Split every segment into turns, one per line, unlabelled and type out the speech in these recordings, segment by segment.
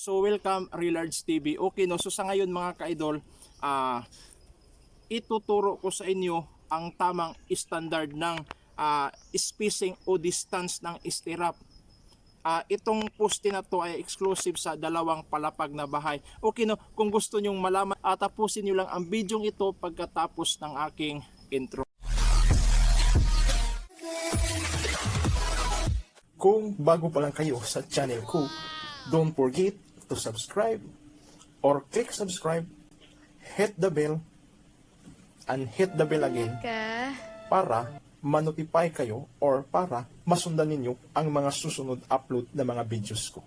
So welcome Relards TV. Okay no, so sa ngayon mga ka-idol, ah ituturo ko sa inyo ang tamang standard ng ah, spacing o distance ng stirrup. Ah, itong poste na to ay exclusive sa dalawang palapag na bahay. Okay no, kung gusto nyong malaman, ah, tapusin nyo lang ang video ito pagkatapos ng aking intro. Kung bago pa lang kayo sa channel ko, don't forget to subscribe or click subscribe, hit the bell, and hit the bell again para manotify kayo or para masundan ninyo ang mga susunod upload na mga videos ko.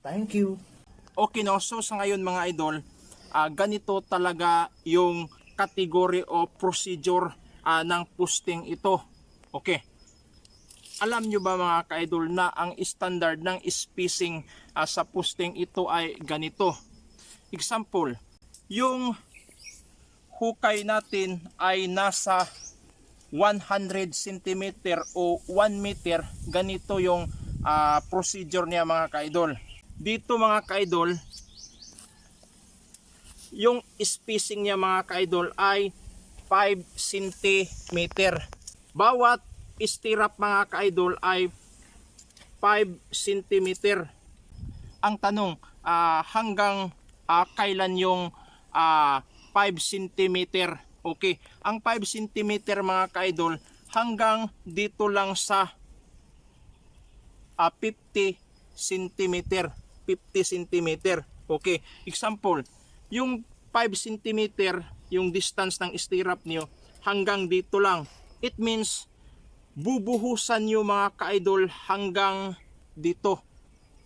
Thank you! Okay no, so sa ngayon mga idol, ah, ganito talaga yung category o procedure ah, ng posting ito. Okay. Alam nyo ba mga ka-idol na ang standard ng spacing ah, sa posting ito ay ganito. Example, yung hukay natin ay nasa 100 cm o 1 meter. Ganito yung ah, procedure niya mga ka-idol. Dito mga ka-idol, yung spacing niya mga ka-idol ay 5 cm. Bawat stirrup mga ka-idol ay 5 cm. Ang tanong, ah, hanggang ah, kailan yung ah, 5 cm? Okay, ang 5 cm mga ka-idol hanggang dito lang sa ah, 50 cm. 50 cm. Okay, example, yung 5 cm yung distance ng stirrup nyo hanggang dito lang. It means bubuhusan nyo mga ka-idol hanggang dito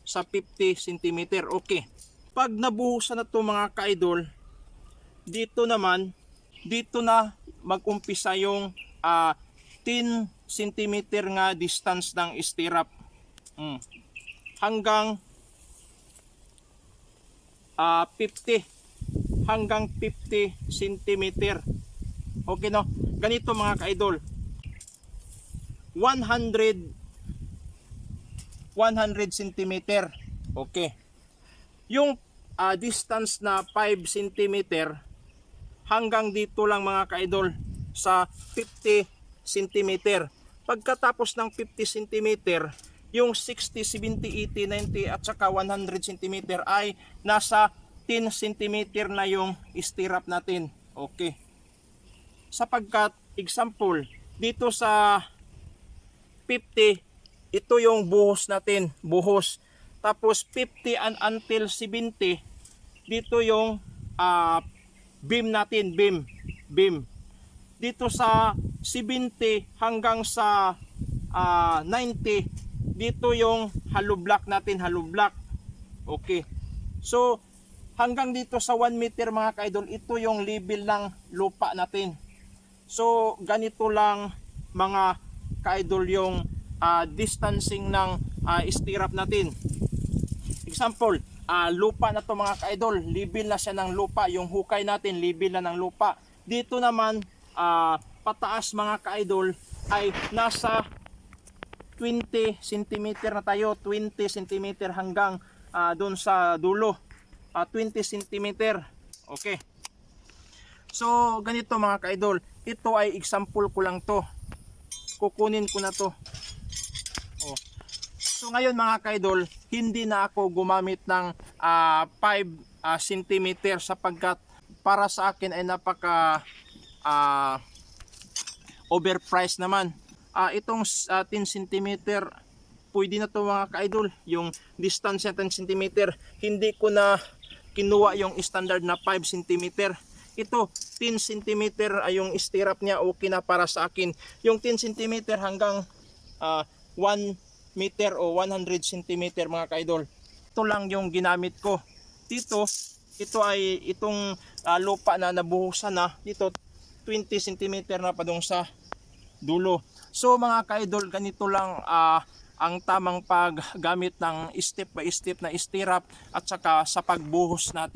sa 50 cm. Okay. Pag nabuhusan na to mga ka-idol, dito naman, dito na mag-umpisa yung ah, 10 cm nga distance ng stirrup. Mm. Hanggang ah, 50 hanggang 50 cm. Okay no? Ganito mga ka-idol. 100 100 cm. Okay. Yung ah, distance na 5 cm hanggang dito lang mga ka-idol sa 50 cm. Pagkatapos ng 50 cm, yung 60, 70, 80, 90 at saka 100 cm ay nasa 10 cm na yung stirrup natin. Okay. Sapagkat, example, dito sa 50, ito yung buhos natin, buhos. Tapos 50 and until 70, dito yung ah, beam natin, beam, beam. Dito sa 70 hanggang sa ah, 90, dito yung hollow block natin, hollow block. Okay. So, hanggang dito sa 1 meter mga kaidol, ito yung level ng lupa natin. So, ganito lang mga kaidol yung ah, distancing ng ah, stirrup natin. Example, ah, lupa na to mga kaidol, level na siya ng lupa. Yung hukay natin, level na ng lupa. Dito naman, ah, pataas mga kaidol, ay nasa 20 cm na tayo, 20 cm hanggang ah, doon sa dulo. Ah, 20 cm. Okay. So, ganito mga kaidol. Ito ay example ko lang to. Kukunin ko na to. Oh. So ngayon mga kaidol, hindi na ako gumamit ng ah, 5 ah, cm sapagkat para sa akin ay napaka ah, overpriced naman. Ah, itong ah, 10 cm pwede na to mga kaidol. Yung distance niya 10 cm, hindi ko na kinuha yung standard na 5 cm. Ito, 10 cm ay yung stirrup niya okay na para sa akin. Yung 10 cm hanggang ah, 1 meter o 100 cm mga kaidol. Ito lang yung ginamit ko. Dito, ito ay itong ah, lupa na nabuhusan na. Dito, 20 cm na pa dong sa dulo. So mga kaidol, ganito lang ah, ang tamang paggamit ng step by step na stirrup at saka sa pagbuhos natin.